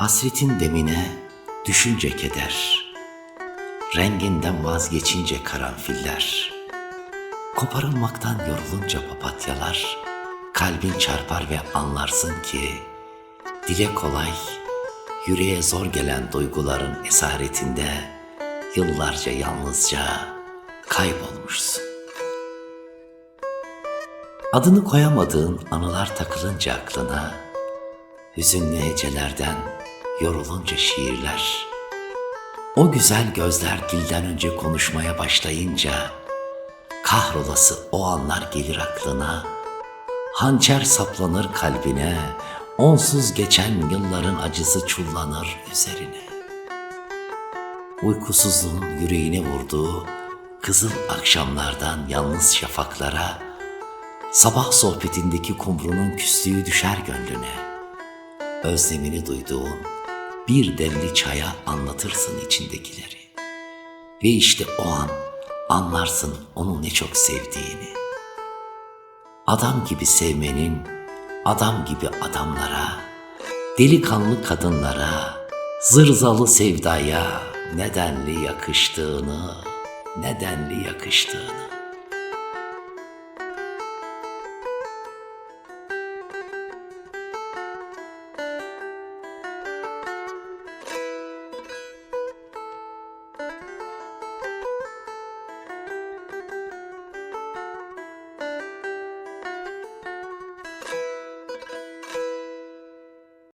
Hasretin demine düşünce keder, renginden vazgeçince karanfiller, koparılmaktan yorulunca papatyalar, kalbin çarpar ve anlarsın ki, dile kolay, yüreğe zor gelen duyguların esaretinde yıllarca yalnızca kaybolmuşsun. Adını koyamadığın anılar takılınca aklına, hüzünlü hecelerden yorulunca şiirler, o güzel gözler dilden önce konuşmaya başlayınca, kahrolası o anlar gelir aklına, hançer saplanır kalbine, onsuz geçen yılların acısı çullanır üzerine. Uykusuzluğun yüreğine vurduğu kızıl akşamlardan yalnız şafaklara, sabah sohbetindeki kumrunun küslüğü düşer gönlüne. Özlemini duyduğun bir demli çaya anlatırsın içindekileri. Ve işte o an anlarsın onu ne çok sevdiğini. Adam gibi sevmenin, adam gibi adamlara, delikanlı kadınlara, zırzalı sevdaya nedenli yakıştığını, nedenli yakıştığını.